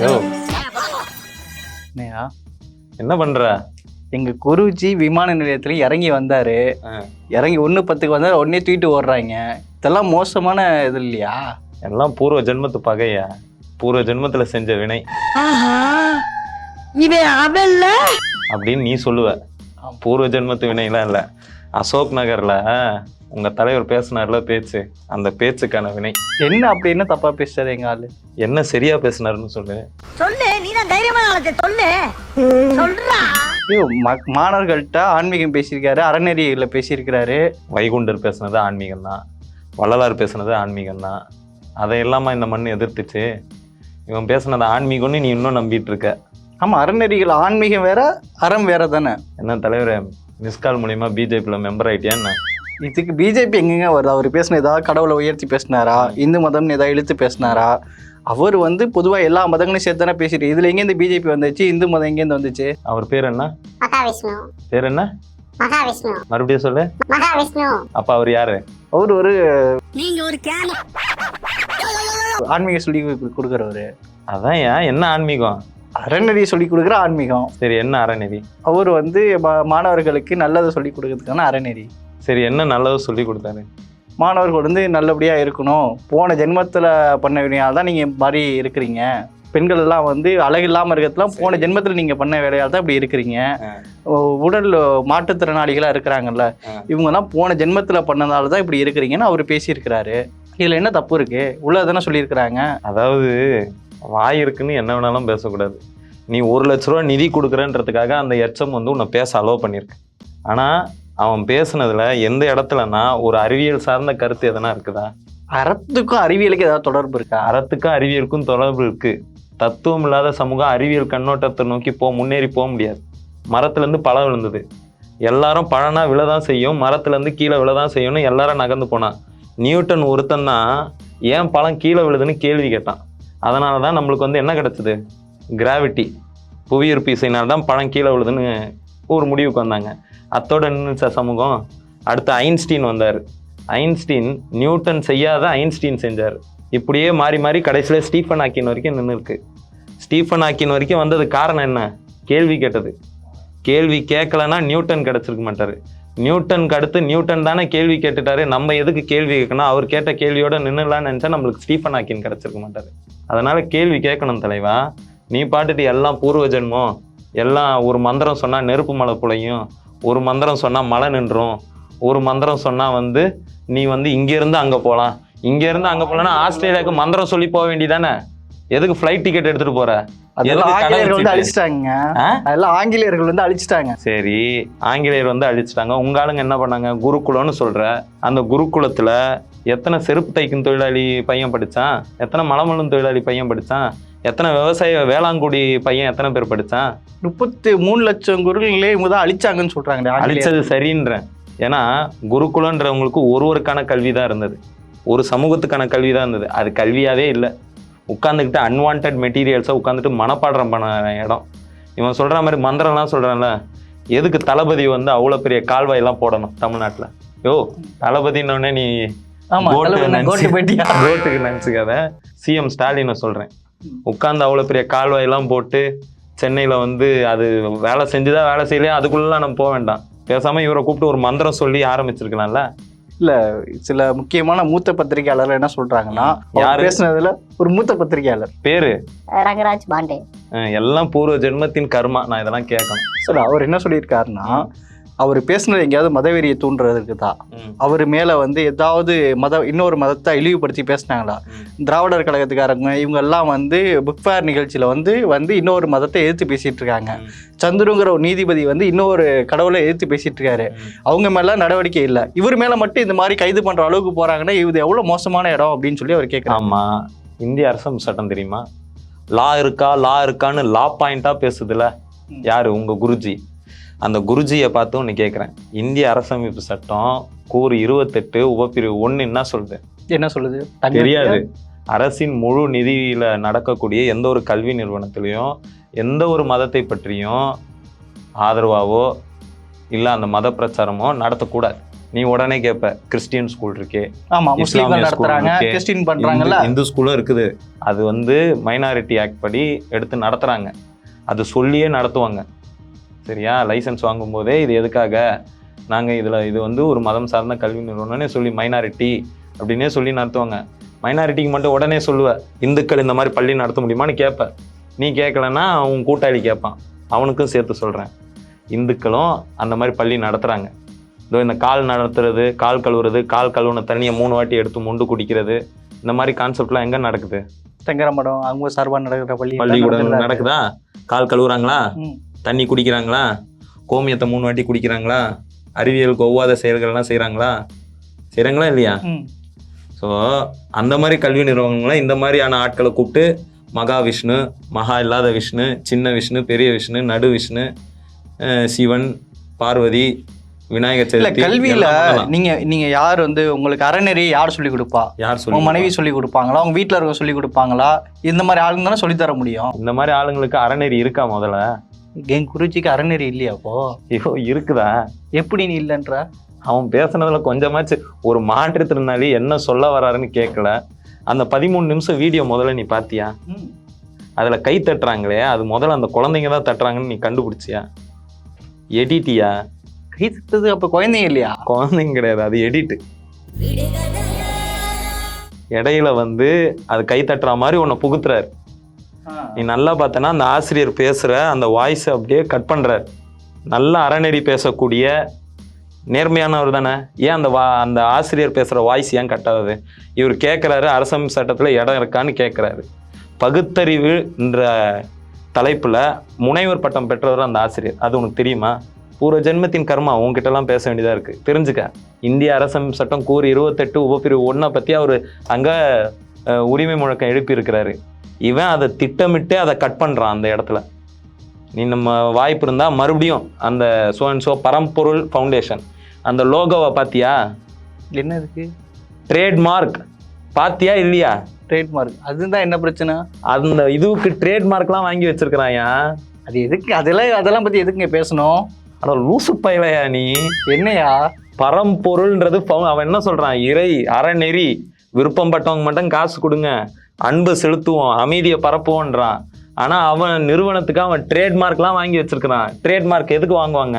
யோ. என்ன பண்ற? எங்க குருஜி விமான நிலையத்துல இறங்கி வந்தாரு. இறங்கி ஒண்ணு பத்துக்கு வந்தாரு உடனே தூக்கிட்டு ஓடுறாங்க. இதெல்லாம் மோசமான இது இல்லையா? எல்லாம் பூர்வ ஜென்மத்து பகையா? பூர்வ ஜென்மத்துல செஞ்ச வினை. இவன் அவன்ல? அப்படின்னு நீ சொல்லுவ. பூர்வ ஜென்மத்து வினைலாம் இல்ல. அசோக் நகர்ல உங்க தலைவர் பேசினார்ல பேச்சு அந்த பேச்சுக்கான வினை. என்ன அப்படி என்ன தப்பா பேசுறாரு எங்க ஆளு? என்ன சரியா பேசினாருன்னு சொல்லு. சொல்லு நீ தான் தைரியமான சொல்லு. சொல்றா. ஐயோ மாணவர்கள்ட்ட ஆன்மீகம் பேசியிருக்காரு அறநெறியில பேசியிருக்கிறாரு. வைகுண்டர் பேசுனது ஆன்மீகம் தான். வள்ளலார் பேசுனது ஆன்மீகம் தான். அதை எல்லாமா இந்த மண் எதிர்த்துச்சு. இவன் பேசுனது ஆன்மீகம்னு நீ இன்னும் நம்பிட்டு இருக்க ஆமா அறநெறிகள் ஆன்மீகம் வேற அறம் வேற தானே? என்ன தலைவரே மிஸ்கால் மூலியமா பிஜேபியில் மெம்பர் ஆயிட்டியா என்ன? இதுக்கு பிஜேபி எங்கெங்க வருது? அவர் பேசின ஏதாவது கடவுளை உயர்த்தி பேசினாரா? இந்து மதம்னு ஏதாவது இழுத்து பேசினாரா? அவர் வந்து பொதுவா எல்லா மதங்களையும் சேர்த்து தானே பேசிட்டு இதுல எங்க இந்த பிஜேபி வந்துச்சு? இந்து மதம் எங்கேருந்து வந்துச்சு? அவர் பேர் என்ன? மகாவிஷ்ணு. பேர் என்ன? மகாவிஷ்ணு. மறுபடியும் சொல்லு. மகாவிஷ்ணு. அப்ப அவர் யாரு? அவர் ஒரு நீங்க ஒரு ஆன்மீக சொல்லி கொடுக்குறவரு. அதான் ஏன்? என்ன ஆன்மீகம்? அறநெறி சொல்லி கொடுக்குற ஆன்மீகம். சரி என்ன அறநெறி? அவர் வந்து மா- மாணவர்களுக்கு நல்லதை சொல்லி கொடுக்கறதுக்கான அறநெறி. சரி என்ன நல்லது சொல்லி கொடுத்தாரு. மாணவர்கள் வந்து நல்லபடியா இருக்கணும். போன ஜென்மத்துல பண்ண வேலையால் தான் நீங்க மாதிரி இருக்கிறீங்க. பெண்கள் எல்லாம் வந்து அழகு இல்லாம இருக்கிறதுலாம் போன ஜென்மத்துல நீங்க பண்ண வேலையால் தான் இப்படி இருக்கிறீங்க. உடல் மாற்றுத்திறனாளிகளா இருக்கிறாங்கல்ல. ஆ. இவங்க எல்லாம் போன ஜென்மத்துல பண்ணதால தான் இப்படி இருக்கிறீங்கன்னு அவர் பேசியிருக்கிறாரு. இதுல என்ன தப்பு இருக்கு? உள்ளதானே சொல்லியிருக்கிறாங்க. அதாவது வாய் இருக்குன்னு என்ன வேணாலும் பேசக்கூடாது. நீ ஒரு லட்ச ரூபா நிதி கொடுக்குறன்றதுக்காக அந்த எச்சம் வந்து உன்னை பேச அலோவ் பண்ணியிருக்கு. ஆனா அவன் பேசுனதுல எந்த இடத்துலனா ஒரு அறிவியல் சார்ந்த கருத்து எதனா இருக்குதா? அறத்துக்கும் அறிவியலுக்கு ஏதாவது தொடர்பு இருக்கா? அறத்துக்கும் அறிவியலுக்கும் தொடர்பு இருக்கு. தத்துவம் இல்லாத சமூகம் அறிவியல் கண்ணோட்டத்தை நோக்கி போ முன்னேறி போக முடியாது. மரத்துல இருந்து பழம் விழுந்தது. எல்லாரும் பழனா விழதான் செய்யும் மரத்துல இருந்து கீழே விழதான் செய்யும்னு எல்லாரும் நகர்ந்து போனான். நியூட்டன் ஒருத்தன் தான் ஏன் பழம் கீழே விழுதுன்னு கேள்வி கேட்டான். அதனால தான் நம்மளுக்கு வந்து என்ன கிடைச்சது? கிராவிட்டி புவியீர்ப்பு இசையினால தான் பழம் கீழே விழுதுன்னு ஒரு முடிவுக்கு வந்தாங்க. அத்தோட நின்றுச்சா சமூகம்? அடுத்து ஐன்ஸ்டீன் வந்தார். ஐன்ஸ்டீன் நியூட்டன் செய்யாத ஐன்ஸ்டீன் செஞ்சார். இப்படியே மாறி மாறி கடைசியில் ஸ்டீஃபன் ஆக்கின் வரைக்கும் நின்று இருக்கு ஸ்டீஃபன் ஆக்கின் வரைக்கும் வந்தது காரணம் என்ன? கேள்வி கேட்டது. கேள்வி கேட்கலன்னா நியூட்டன் கிடச்சிருக்க மாட்டார். நியூட்டனுக்கு அடுத்து நியூட்டன் தானே கேள்வி கேட்டுட்டாரு. நம்ம எதுக்கு கேள்வி கேட்கணும்? அவர் கேட்ட கேள்வியோட நின்றுலான்னு நினச்சா நம்மளுக்கு ஸ்டீஃபன் ஆக்கின் கிடச்சிருக்க மாட்டார். அதனால் கேள்வி கேட்கணும் தலைவா. நீ பாட்டுட்டு எல்லாம் பூர்வ ஜென்மம். எல்லாம் ஒரு மந்திரம் சொன்னால் நெருப்பு மலை புழையும். ஒரு மந்திரம் சொன்னால் மழை நின்றும். ஒரு மந்திரம் சொன்னால் வந்து நீ வந்து இங்கேருந்து அங்கே போகலாம் இங்கேருந்து அங்கே போகலன்னா ஆஸ்திரேலியாவுக்கு மந்திரம் சொல்லி போக வேண்டியதானே? எதுக்கு ஃப்ளைட் டிக்கெட் எடுத்துகிட்டு போகிற ஆங்கிலேயர்கள் வந்து? அழிச்சிட்டாங்க? அதெல்லாம் ஆங்கிலேயர்கள் வந்து அழிச்சிட்டாங்க. சரி ஆங்கிலேயர் வந்து அழிச்சிட்டாங்க. உங்க ஆளுங்க என்ன பண்ணாங்க? குருகுலம்னு சொல்ற அந்த குருகுலத்துல எத்தனை செருப்பு தைக்கும் தொழிலாளி பையன் படிச்சான்? எத்தனை மலமலும் தொழிலாளி பையன் படிச்சான்? எத்தனை விவசாய வேளாங்குடி பையன் எத்தனை பேர் படிச்சான்? முப்பத்தி மூணு லட்சம் குரல்களே இவங்க தான் அழிச்சாங்கன்னு சொல்றாங்க அழிச்சது சரின்றேன். ஏன்னா குருகுலன்றவங்களுக்கு ஒருவருக்கான கல்வி தான் இருந்தது. ஒரு சமூகத்துக்கான கல்வி தான் இருந்தது. அது கல்வியாவே இல்லை. உட்காந்துக்கிட்டு அன்வான்ட் மெட்டீரியல்ஸை உட்காந்துட்டு மனப்பாடம் பண்ண இடம். இவன் சொல்ற மாதிரி மந்திரம்லாம் சொல்றான்ல எதுக்கு தளபதி வந்து அவ்வளோ பெரிய கால்வாயெல்லாம் போடணும் தமிழ்நாட்டில்? யோ தளபதின்னொடனே நீ ஆமா கோட்டு தலைவர் நினைச்சு- கோட்டு பேட்டியா ரோட்டுக்கு நினச்சிக்காத சிஎம் ஸ்டாலினை சொல்கிறேன் உட்காந்து அவ்வளோ பெரிய கால்வாயெல்லாம் போட்டு சென்னையில் வந்து அது வேலை செஞ்சுதான் வேலை செய்யலையா? அதுக்குள்ளலாம் நம்ம போக வேண்டாம். பேசாமல் இவரை கூப்பிட்டு ஒரு மந்திரம் சொல்லி ஆரம்பிச்சிருக்கலாம்ல? சில முக்கியமான மூத்த பத்திரிகையாளர் என்ன சொல்றாங்கன்னா யாரு? பேசுனதுல ஒரு மூத்த பத்திரிகையாளர். பேரு? ரங்கராஜ் பாண்டே. எல்லாம் பூர்வ ஜென்மத்தின் கர்மா. நான் இதெல்லாம் கேட்கணும். சரி அவர் என்ன சொல்லியிருக்காருன்னா அவர் பேசுனது எங்கேயாவது மதவெறியை தூண்டுறதுக்கு தான். ம், அவர் மேல வந்து ஏதாவது மத இன்னொரு மதத்தை இழிவுபடுத்தி பேசினாங்களா. திராவிடர் கழகத்துக்காரங்க இவங்க எல்லாம் வந்து புக் ஃபேர் நிகழ்ச்சியில வந்து வந்து இன்னொரு மதத்தை எதிர்த்து பேசிட்டு இருக்காங்க. சந்துருங்கிற ஒரு நீதிபதி வந்து இன்னொரு கடவுளை எதிர்த்து பேசிட்டு இருக்காரு. அவங்க மேல நடவடிக்கை இல்லை. இவர் மேல மட்டும் இந்த மாதிரி கைது பண்ற அளவுக்கு போறாங்கன்னா இது எவ்வளவு மோசமான இடம் அப்படின்னு சொல்லி அவர் கேட்கிறாங்க ஆமா. இந்திய அரசமைப்பு சட்டம் தெரியுமா? லா இருக்கா லா இருக்கான்னு லா பாயிண்டா பேசுதுல. யாரு? உங்க குருஜி. அந்த குருஜியை பார்த்து ஒன்று கேட்குறேன் இந்திய அரசமைப்பு சட்டம் கூறு இருபத்தெட்டு உபப்பிரிவு ஒன்று என்ன சொல்லுது. என்ன சொல்லுது? தெரியாது. அரசின் முழு நிதியில நடக்கக்கூடிய எந்த ஒரு கல்வி நிறுவனத்திலையும் எந்த ஒரு மதத்தை பற்றியும் ஆதரவாவோ இல்லை அந்த மத பிரச்சாரமோ நடத்தக்கூடாது. நீ உடனே கேட்ப கிறிஸ்டியன் ஸ்கூல் இருக்கே ஆமா இஸ்லாமிய நடத்துறாங்க. கிறிஸ்டின் பண்றாங்கல்ல. இந்து ஸ்கூலும் இருக்குது. அது வந்து மைனாரிட்டி ஆக்ட் படி எடுத்து நடத்துறாங்க. அது சொல்லியே நடத்துவாங்க. சரியா லைசன்ஸ் வாங்கும்போதே இது எதுக்காக? நாங்கள் இதில் இது வந்து ஒரு மதம் சார்ந்த கல்வி நிறுவனம்னே சொல்லி மைனாரிட்டி அப்படின்னே சொல்லி நடத்துவாங்க. மைனாரிட்டிக்கு மட்டும் உடனே சொல்லுவ இந்துக்கள் இந்த மாதிரி பள்ளி நடத்த முடியுமான்னு கேட்ப நீ கேட்கலன்னா அவன் கூட்டாளி கேட்பான் அவனுக்கும் சேர்த்து சொல்கிறேன் இந்துக்களும் அந்த மாதிரி பள்ளி நடத்துகிறாங்க இதோ இந்த கால் நடத்துறது கால் கழுவுறது கால் கழுவுன தண்ணியை மூணு வாட்டி எடுத்து மொண்டு குடிக்கிறது இந்த மாதிரி கான்செப்ட்லாம் எங்கே நடக்குது? தங்கரமடம் அவங்க சார்பா நடக்கிற பள்ளி பள்ளிக்கூடம் நடக்குதா? கால் கழுவுறாங்களா. தண்ணி குடிக்கிறாங்களா? கோமியத்தை மூணு வாட்டி குடிக்கிறாங்களா? அறிவியலுக்கு ஒவ்வாத செயல்கள்லாம் செய்கிறாங்களா செய்கிறாங்களா இல்லையா. ஸோ அந்த மாதிரி கல்வி நிறுவனங்களை இந்த மாதிரியான ஆட்களை கூப்பிட்டு மகா விஷ்ணு மகா இல்லாத விஷ்ணு சின்ன விஷ்ணு பெரிய விஷ்ணு நடு விஷ்ணு சிவன் பார்வதி விநாயகர் சதுர்த்தி கல்வியில. நீங்க நீங்க யார் வந்து உங்களுக்கு அறநெறி யார் சொல்லி கொடுப்பா? யார் சொல்லி மனைவி சொல்லி கொடுப்பாங்களா? உங்க வீட்ல இருக்க சொல்லி கொடுப்பாங்களா? இந்த மாதிரி ஆளுங்க தானே சொல்லி தர முடியும். இந்த மாதிரி ஆளுங்களுக்கு அறநெறி இருக்கா முதல்ல? என் குருஜிக்கு அறநெறி இல்லையா அப்போ? ஐயோ இருக்குதா? எப்படி நீ இல்லைன்ற? அவன் பேசுனதுல கொஞ்சமாச்சு ஒரு மாற்றுத்திறனாளி என்ன சொல்ல வராருன்னு கேட்கல அந்த பதிமூணு நிமிஷம் வீடியோ முதல்ல நீ பாத்தியா? அதுல கை தட்டுறாங்களே அது முதல்ல அந்த குழந்தைங்க தான் தட்டுறாங்கன்னு நீ கண்டுபிடிச்சியா? எடிட்டியா? கை தட்டுறது அப்ப குழந்தைங்க இல்லையா? குழந்தைங்க கிடையாது அது எடிட்டு. இடையில வந்து அது கை தட்டுற மாதிரி உன்னை புகுத்துறாரு. நீ நல்லா பார்த்தனா அந்த ஆசிரியர் பேசுற அந்த வாய்ஸ் அப்படியே கட் பண்றாரு நல்ல அறநெறி பேசக்கூடிய நேர்மையானவர் தானே? ஏன் அந்த வா அந்த ஆசிரியர் பேசுற வாய்ஸ் ஏன் கட் ஆகுது? இவர் கேட்குறாரு அரசம் சட்டத்தில் இடம் இருக்கான்னு கேட்குறாரு பகுத்தறிவு என்ற தலைப்புல முனைவர் பட்டம் பெற்றவர் அந்த ஆசிரியர். அது உனக்கு தெரியுமா? பூர்வ ஜென்மத்தின் கர்மா உங்ககிட்டலாம் பேச வேண்டியதா இருக்கு. தெரிஞ்சுக்க. இந்திய அரசமைப்பு சட்டம் கூறு இருபத்தெட்டு உபப்பிரிவு ஒன்றை பத்தி அவர் அங்க அஹ், உரிமை முழக்கம் எழுப்பியிருக்கிறாரு. இவன் அதை திட்டமிட்டு அதை கட் பண்றான் அந்த இடத்துல. நீ நம்ம வாய்ப்பு இருந்தா மறுபடியும் அந்த so and so Paramporul foundation அந்த லோகோவை பாத்தியா? என்ன இருக்கு? ட்ரேட்மார்க் பாத்தியா இல்லையா? ட்ரேட்மார்க் அதுதான் என்ன பிரச்சனை? அந்த இதுவுக்கு ட்ரேட்மார்க்லாம் வாங்கி வச்சிருக்கிறாயா? அது எதுக்கு? அதெல்லாம் அதெல்லாம் பத்தி எதுக்குங்க பேசணும்? அட லூசு பயலையா நீ? என்னையா? பரம்பொருள்ன்றது அவன் என்ன சொல்றான்? இறை அறநெறி. விருப்பம் பட்டவங்க மட்டும் காசு கொடுங்க. அன்பு செலுத்துவோம் அமைதியை பரப்புவோன்றான். ஆனா அவன் நிறுவனத்துக்கு அவன் ட்ரேட்மார்க்லாம் வாங்கி வச்சிருக்கிறான். ட்ரேட்மார்க் எதுக்கு வாங்குவாங்க?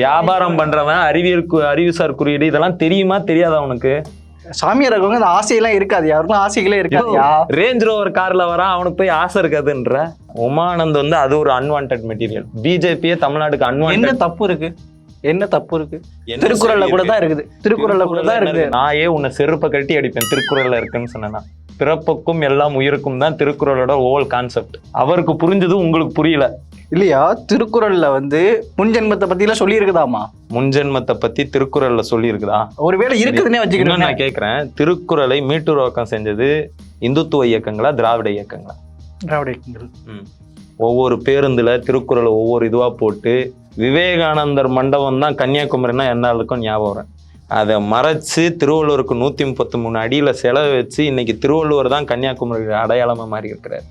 வியாபாரம் பண்றவன் அறிவியல் அறிவுசார் குறியீடு இதெல்லாம் தெரியுமா தெரியாதா அவனுக்கு சாமியார் இருக்கவங்க அந்த ஆசையெல்லாம் இருக்காது. யாருக்கும் ஆசைகளே இருக்காதுயா ரேஞ்ச் ரோவர் கார்ல வரான் அவனுக்கு போய் ஆசை இருக்காதுன்ற. உமானந்த் வந்து அது ஒரு அன்வான்ட் மெட்டீரியல் பிஜேபியே தமிழ்நாட்டுக்கு என்ன அன்வான்ட் தப்பு இருக்கு? என்ன தப்பு இருக்கு? திருக்குறள்ல கூட தான் இருக்குது. திருக்குறள்ல கூட தான் இருக்குது. நான் ஏன் உன்னை செருப்பை கட்டி அடிப்பேன்? திருக்குறள்ல இருக்குன்னு சொன்னேன்னா பிறப்புக்கும் எல்லாம் உயிருக்கும் தான் திருக்குறளோட ஓல் கான்செப்ட் அவருக்கு புரிஞ்சது உங்களுக்கு புரியல. இல்லையா? திருக்குறள்ல வந்து முன் ஜென்மத்தை பத்தி எல்லாம் சொல்லி இருக்குதாமா முன்ஜென்மத்தை பத்தி திருக்குறள்ல சொல்லி இருக்குதா ஒருவேளை இருக்குதுன்னே வச்சுக்கிறேன். நான் கேட்கிறேன் திருக்குறளை மீட்டுருவாக்கம் செஞ்சது இந்துத்துவ இயக்கங்களா திராவிட இயக்கங்களா? திராவிட இயக்கங்கள். ம். ஒவ்வொரு பேருந்துல திருக்குறளை ஒவ்வொரு இதுவா போட்டு விவேகானந்தர் மண்டபம் தான் கன்னியாகுமரினா எல்லாருக்கும் ஞாபகம் வரும். அதை மறைச்சு திருவள்ளுவருக்கு நூத்தி முப்பத்தி மூணு அடியில செலவு வச்சு இன்னைக்கு திருவள்ளுவர் தான் கன்னியாகுமரி அடையாளமா மாறி இருக்கிறார்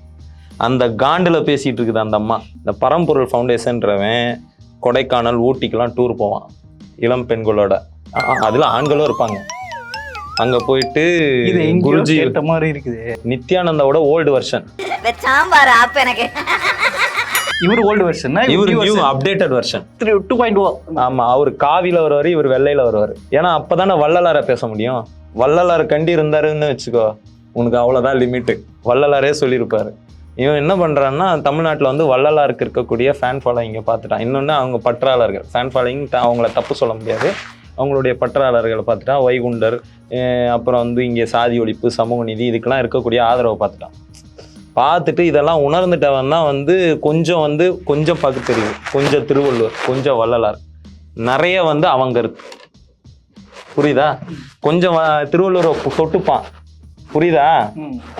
அந்த காண்டுல பேசிட்டு இருக்குது அந்த அம்மா. இந்த பரம்பொருள் ஃபவுண்டேஷன்றவன் கொடைக்கானல் ஊட்டிக்கெல்லாம் டூர் போவான். இளம் பெண்களோட. அதுல ஆண்களும் இருப்பாங்க. அங்க போயிட்டு குருஜி மாதிரி இருக்குது. நித்யானந்தாவோட ஓல்டு வெர்ஷன் சாம்பார் ஆப்ப எனக்கு. இவர் ஓல்டு வெர்ஷன் இவர் new updated version two point o ஆமா அவர் காவில வருவாரு இவர் வெள்ளையில வருவாரு. ஏன்னா அப்பதானே வள்ளலார பேச முடியும். வள்ளலார் கண்டி இருந்தாருன்னு வச்சுக்கோ உனக்கு அவ்வளவுதான் லிமிட் வள்ளலாரே சொல்லியிருப்பாரு. இவன் என்ன பண்றான்னா தமிழ்நாட்டுல வந்து வள்ளலாருக்கு இருக்கக்கூடிய ஃபேன் ஃபாலோயிங்க பார்த்துட்டான். இன்னொன்னு அவங்க பற்றாளர்கள். ஃபேன் ஃபாலோயிங் அவங்கள தப்பு சொல்ல முடியாது. அவங்களுடைய பற்றாளர்களை பார்த்துட்டா வைகுண்டர் அப்புறம் வந்து இங்கே சாதி ஒழிப்பு சமூக நீதி இதுக்கெல்லாம் இருக்கக்கூடிய ஆதரவை பார்த்துட்டான். பார்த்துட்டு இதெல்லாம் உணர்ந்துட்டவன் தான் வந்து கொஞ்சம் வந்து கொஞ்சம் பகுத்தறிவு கொஞ்சம் திருவள்ளுவர் கொஞ்சம் வள்ளலார். நிறைய வந்து அவங்க கருத்து புரியுதா? கொஞ்சம் திருவள்ளுவரை தொட்டுப்பான். புரியுதா?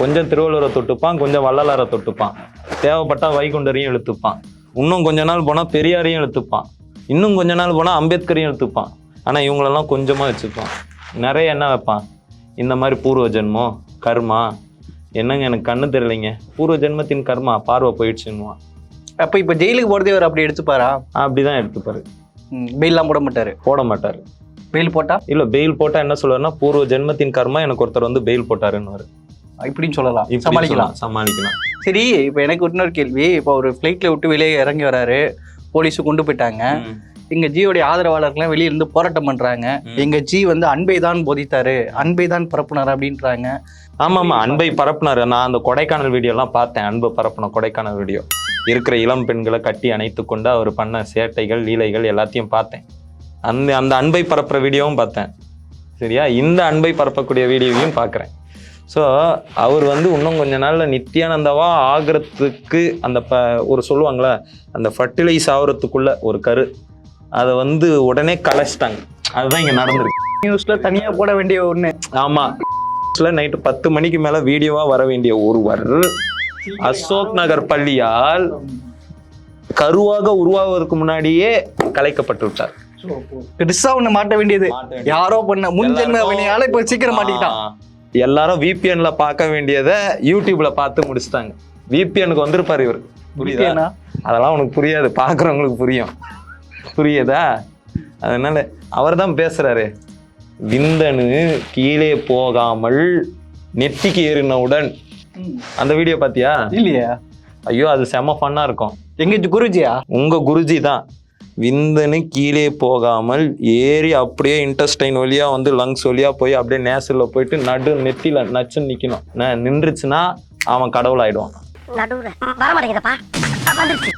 கொஞ்சம் திருவள்ளுவரை தொட்டுப்பான் கொஞ்சம் வள்ளலாரை தொட்டுப்பான். தேவைப்பட்டா வைகுண்டரையும் இழுத்துப்பான். இன்னும் கொஞ்ச நாள் போனா பெரியாரையும் இழுத்துப்பான். இன்னும் கொஞ்ச நாள் போனா அம்பேத்கரையும் இழுத்துப்பான். ஆனா இவங்களெல்லாம் கொஞ்சமா வச்சுப்பான். நிறைய என்ன வைப்பான்? இந்த மாதிரி பூர்வ ஜென்மம் கர்மா என்னங்க எனக்கு கண்ணு தெரியலைங்க. பூர்வ ஜென்மத்தின் கர்மா பார்வை போயிடுச்சுன்னுவான் அப்ப இப்ப ஜெயிலுக்கு போறதே அவர் அப்படி எடுத்துப்பாரா? அப்படிதான் எடுத்துப்பாரு. பெயிலாம் போட மாட்டாரு. போட மாட்டாரு. பெயில் போட்டா? இல்ல பெயில் போட்டா என்ன சொல்லுவாருன்னா பூர்வ ஜென்மத்தின் கர்மா எனக்கு ஒருத்தர் வந்து பெயில் போட்டாருன்னு இப்படின்னு சொல்லலாம். சமாளிக்கலாம். சமாளிக்கலாம். சரி இப்போ எனக்கு இன்னொரு கேள்வி. இப்போ ஒரு ஃப்ளைட்டில் விட்டு வெளியே இறங்கி வராரு. போலீஸு கொண்டு போயிட்டாங்க. எங்க ஜியோடைய ஆதரவாளர்கள்லாம் வெளிய இருந்து போராட்டம் பண்றாங்க. எங்க ஜி வந்து அன்பை தான் போதித்தாரு. அன்பை தான் பரப்புனார் அப்படின்றாங்க. ஆமா ஆமா அன்பை பரப்புனாரு. நான் அந்த கொடைக்கானல் வீடியோ எல்லாம் பார்த்தேன் அன்பு பரப்புன கொடைக்கானல் வீடியோ. இருக்கிற இளம் பெண்களை கட்டி அணைத்து கொண்டு அவர் பண்ண சேட்டைகள் லீலைகள் எல்லாத்தையும் பார்த்தேன். அந்த அந்த அன்பை பரப்புற வீடியோவும் பார்த்தேன். சரியா? இந்த அன்பை பரப்பக்கூடிய வீடியோவையும் பார்க்குறேன். ஸோ அவர் வந்து இன்னும் கொஞ்ச நாள்ல நித்யானந்தாவா ஆகிறதுக்கு அந்த ப ஒரு சொல்லுவாங்களே அந்த ஃபர்டிலைஸ் ஆகுறதுக்குள்ள ஒரு கரு. அதை வந்து உடனே கலைச்சிட்டாங்க. அதுதான் இங்கே நடந்திருக்கு. நியூஸ்ல தனியா போட வேண்டிய ஒண்ணு. ஆமா. நைட்டு பத்து மணிக்கு மேல வீடியோவா வர வேண்டிய ஒருவர் அசோக் நகர் பள்ளியால் கருவாக உருவாவதற்கு முன்னாடியே கலைக்கப்பட்டு விட்டார் பெருசா ஒண்ணு மாட்ட வேண்டியது. யாரோ பண்ண முன்ஜென்ம வினையால இப்ப சீக்கிரம் மாட்டிக்கிட்டான். எல்லாரும் விபிஎன்ல பார்க்க வேண்டியதை யூடியூப்ல பார்த்து முடிச்சிட்டாங்க. விபிஎனுக்கு வந்திருப்பாரு இவர். புரியுதா? அதெல்லாம் உனக்கு புரியாது. பார்க்குறவங்களுக்கு புரியும். புரியுதா? அதனால அவர் தான் பேசுறாரு. விந்தணு கீழே போகாமல் நெத்திக்கு ஏறினவுடன். அந்த வீடியோ பாத்தியா? இல்லையா. ஐயோ அது செம ஃபன்னா இருக்கும். எங்க குருஜியா? உங்க குருஜி தான். விந்தணு கீழே போகாமல் ஏறி அப்படியே இன்டெஸ்டைன் வழியா வந்து லங்ஸ் வழியா போய் அப்படியே நேசல்ல போயிட்டு நடு நெத்தில நச்சுன்னு நிக்கணும். ந- நின்றுச்சுன்னா அவன் கடவுள் ஆயிடுவான்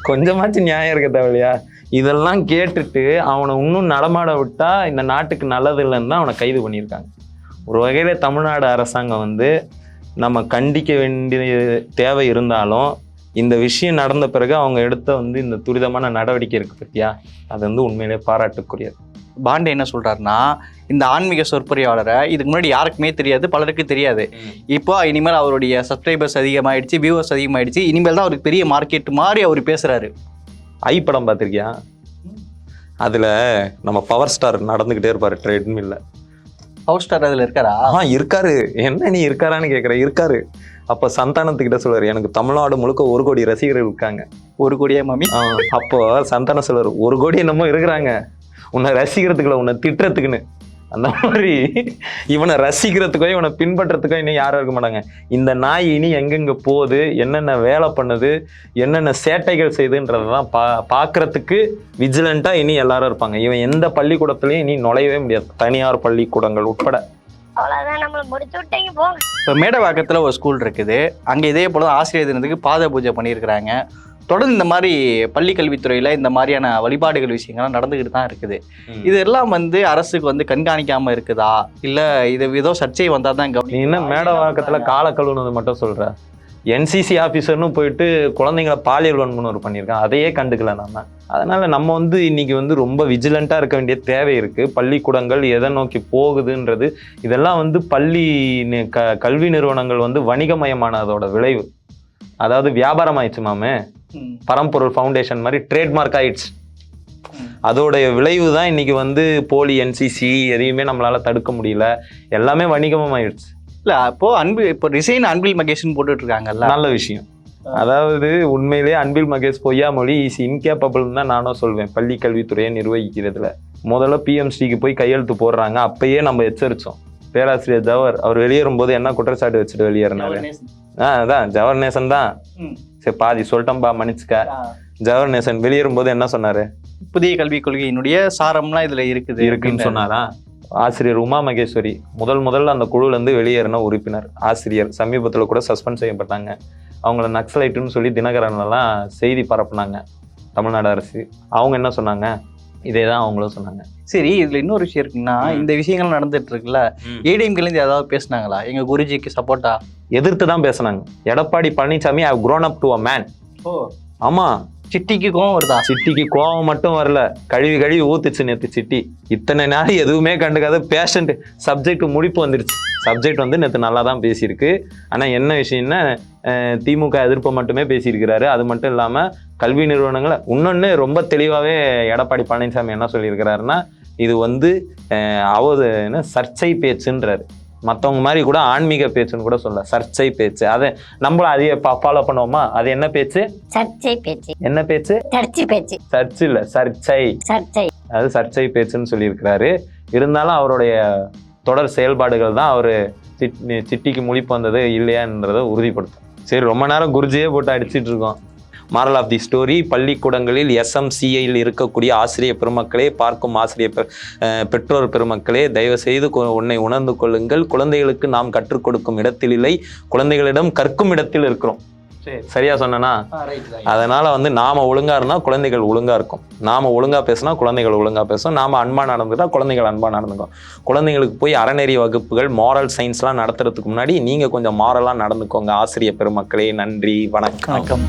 கொஞ்சமாச்சும் நியாயம் இருக்க தேவையா இதெல்லாம் கேட்டுட்டு அவனை இன்னும் நடமாட விட்டா இந்த நாட்டுக்கு நல்லது இல்லைன்னு தான் அவனை கைது பண்ணியிருக்காங்க. ஒரு வகையில தமிழ்நாடு அரசாங்கம் வந்து நம்ம கண்டிக்க வேண்டிய தேவை இருந்தாலும் இந்த விஷயம் நடந்த பிறகு அவங்க எடுத்த வந்து இந்த துரிதமான நடவடிக்கை இருக்கு பத்தியா? அது வந்து உண்மையிலே பாராட்டுக்குரியது. பாண்டே என்ன சொல்றாருன்னா இந்த ஆன்மீக சொற்பொழியாளரை இதுக்கு முன்னாடி யாருக்குமே தெரியாது பலருக்கு தெரியாது. இப்போ இனிமேல் அவருடைய சப்ஸ்கிரைபர்ஸ் அதிகமாயிடுச்சு வியூவர்ஸ் அதிகமாயிடுச்சு இனிமேல் தான் அவருக்கு பெரிய மார்க்கெட் மாதிரி அவர் பேசுறாரு. ஐ படம் பார்த்திருக்கியா? அதுல நம்ம பவர் ஸ்டார் நடந்துகிட்டே இருப்பாரு ட்ரெட்மில்ல ஹவுஸ் ஸ்டார் அதுல இருக்காரா? ஆ இருக்காரு. என்ன நீ இருக்காரான்னு கேக்குற? இருக்காரு. அப்ப சந்தானத்துக்கிட்ட சொல்லுவாரு எனக்கு தமிழ்நாடு முழுக்க ஒரு கோடி ரசிகர்கள் இருக்காங்க. ஒரு கோடியா மாமி? அப்போ சந்தானம் சொல்லுவாரு ஒரு கோடி என்னமோ இருக்கிறாங்க. உன்னை ரசிக்கிறதுக்குள்ள உன்னை திட்டுறதுக்குன்னு. அந்த மாதிரி இவனை ரசிக்கிறதுக்கோ இவனை பின்பற்றதுக்கோ இன்னும் யாரும் இருக்க மாட்டாங்க. இந்த நாய் இனி எங்கெங்க போகுது என்னென்ன வேலை பண்ணுது என்னென்ன சேட்டைகள் செய்யுதுன்றதெல்லாம் பா பார்க்கறதுக்கு விஜிலண்டா இனி எல்லாரும் இருப்பாங்க. இவன் எந்த பள்ளிக்கூடத்துலயும் இனி நுழையவே முடியாது. தனியார் பள்ளிக்கூடங்கள் உட்பட. இப்போ மேடவாக்கத்தில் ஒரு ஸ்கூல் இருக்குது. அங்கே இதே போல ஆசிரியர் தினத்துக்கு பாத பூஜை பண்ணியிருக்கிறாங்க. தொடர்ந்து இந்த மாதிரி பள்ளி கல்வித்துறையில் இந்த மாதிரியான வழிபாடுகள் விஷயங்கள்லாம் நடந்துக்கிட்டு தான் இருக்குது. ம். இதெல்லாம் வந்து அரசுக்கு வந்து கண்காணிக்காம இருக்குதா? இல்லை இது ஏதோ சர்ச்சை வந்தால் தான் கவனி என்ன மேடவாக்கத்துல காலை கழுவுனது மட்டும் சொல்ற. என்சிசி ஆஃபீஸர்னு போயிட்டு குழந்தைங்கள பாலியல் வன்முறை பண்ணியிருக்கான். அதையே கண்டுக்கல நம்ம அதனால நம்ம வந்து இன்னைக்கு வந்து ரொம்ப விஜிலண்டா இருக்க வேண்டிய தேவை இருக்கு. பள்ளிக்கூடங்கள் எதை நோக்கி போகுதுன்றது இதெல்லாம் வந்து பள்ளி க கல்வி நிறுவனங்கள் வந்து வணிகமயமானதோட விளைவு. அதாவது வியாபாரம் ஆயிடுச்சு மாமே. பரம்பொருள் ஃபவுண்டேஷன் மாதிரி ட்ரேட்மார்க் ஆயிடுச்சு. அதோடைய விளைவு தான் இன்னைக்கு வந்து போலி என்சிசி எதையுமே நம்மளால தடுக்க முடியல. எல்லாமே வணிகமயமாயிடுச்சு இல்ல அப்போ அன்பு இப்போ ரிசைன் அன்பில் மகேஷன் போட்டுட்டு இருக்காங்கல்ல நல்ல விஷயம். அதாவது உண்மையிலேயே அன்பில் மகேஷ் பொய்யாமொழி இஸ் இன்கேப்பபிள் தான் நானும் சொல்வேன். பள்ளி கல்வித்துறையை நிர்வகிக்கிறதுல. முதல்ல பிஎம்ஸ்டிக்கு போய் கையெழுத்து போடுறாங்க. அப்பயே நம்ம எச்சரிச்சோம். பேராசிரியர் ஜவஹர் அவர் வெளியேறும்போது என்ன குற்றச்சாட்டு வச்சுட்டு வெளியேறினாரு? ஆ அதான் ஜவஹர் நேசன் தான். சரி பாதி சொல்லிட்டோம்பா மன்னிச்சுக்க. ஜவஹர் நேசன் வெளியேறும்போது என்ன சொன்னாரு? புதிய கல்விக் கொள்கையினுடைய சாரம்லாம் இதுல இருக்குது. இருக்குன்னு சொன்னாரா? ஆசிரியர் உமா மகேஸ்வரி முதல் முதல்ல அந்த குழுல இருந்து வெளியேறின உறுப்பினர் ஆசிரியர். சமீபத்துல கூட சஸ்பெண்ட் செய்யப்பட்டாங்க. அவங்கள நக்சலைட்டுன்னு சொல்லி தினகரன்லாம் செய்தி பரப்புனாங்க தமிழ்நாடு அரசு. அவங்க என்ன சொன்னாங்க? இதே தான் அவங்களும் சொன்னாங்க. சரி இதுல இன்னொரு விஷயம் இருக்குன்னா. இந்த விஷயங்கள் நடந்துட்டு இருக்குல்ல ஏடிஎம்கேல இருந்து ஏதாவது பேசுனாங்களா? எங்க குருஜிக்கு சப்போர்ட்டா எதிர்த்து தான் பேசுனாங்க. Edappadi Palaniswami I grown up to a man ஓ. ஆமா. சிட்டிக்கு கோவம் வருதா? சிட்டிக்கு கோவம் மட்டும் வரல. கழுவி கழுவி ஊத்துச்சு நேற்று சிட்டி. இத்தனை நாள் எதுவுமே கண்டுக்காத பேஷண்ட் சப்ஜெக்ட் முடிப்பு வந்துருச்சு. சப்ஜெக்ட் வந்து நேற்று நல்லா தான் பேசியிருக்கு. ஆனால் என்ன விஷயம்னா திமுக எதிர்ப்பை மட்டுமே பேசியிருக்கிறாரு. அது மட்டும் இல்லாமல் கல்வி நிறுவனங்களை இன்னொன்று ரொம்ப தெளிவாகவே எடப்பாடி பழனிசாமி என்ன சொல்லியிருக்கிறாருன்னா இது வந்து அவது என்ன சர்ச்சை பேச்சுன்றாரு. மற்றவங்க மாதிரி கூட ஆன்மீக பேச்சுன்னு கூட சொல்ல சர்ச்சை பேச்சு. அதை நம்மளும் அதையே ஃபாலோ பண்ணுவோமா? அது என்ன பேச்சு? சர்ச்சை பேச்சு. என்ன பேச்சு? சர்ச்சை பேச்சு. சர்ச் இல்ல சர்ச்சை. சர்ச்சை. அது சர்ச்சை பேச்சுன்னு சொல்லியிருக்கிறாரு. இருந்தாலும் அவருடைய தொடர் செயல்பாடுகள் தான் அவர் சிட்டிக்கு முழிப்பு வந்தது இல்லையான்றதை உறுதிப்படுத்தும். சரி ரொம்ப நேரம் குருஜியே போட்டு அடிச்சிட்டு இருக்கோம். மாரல் ஆஃப் தி ஸ்டோரி பள்ளிக்கூடங்களில் எஸ்எம்சிஐயில் இருக்கக்கூடிய ஆசிரியர் பெருமக்களே பார்க்கும் அஹ் பெற்றோர் பெருமக்களே தயவு செய்து உன்னை உணர்ந்து கொள்ளுங்கள். குழந்தைகளுக்கு நாம் கற்றுக் கொடுக்கும் இடத்தில் இல்லை. குழந்தைகளிடம் கற்கும் இடத்தில் இருக்கிறோம். சரியா சொன்னனா? அதனால வந்து நாம ஒழுங்கா இருந்தா குழந்தைகள் ஒழுங்கா இருக்கும். நாம ஒழுங்கா பேசினா குழந்தைகள் ஒழுங்கா பேசும். நாம அன்பா நடந்துட்டா குழந்தைகள் அன்பா நடந்துக்கும். குழந்தைங்களுக்கு போய் அறநெறி வகுப்புகள் மாரல் சயின்ஸ்லாம் நடத்துறதுக்கு முன்னாடி நீங்க கொஞ்சம் மாரலா நடந்துக்கோங்க. ஆசிரியர் பெருமக்களே நன்றி வணக்கம். வணக்கம்.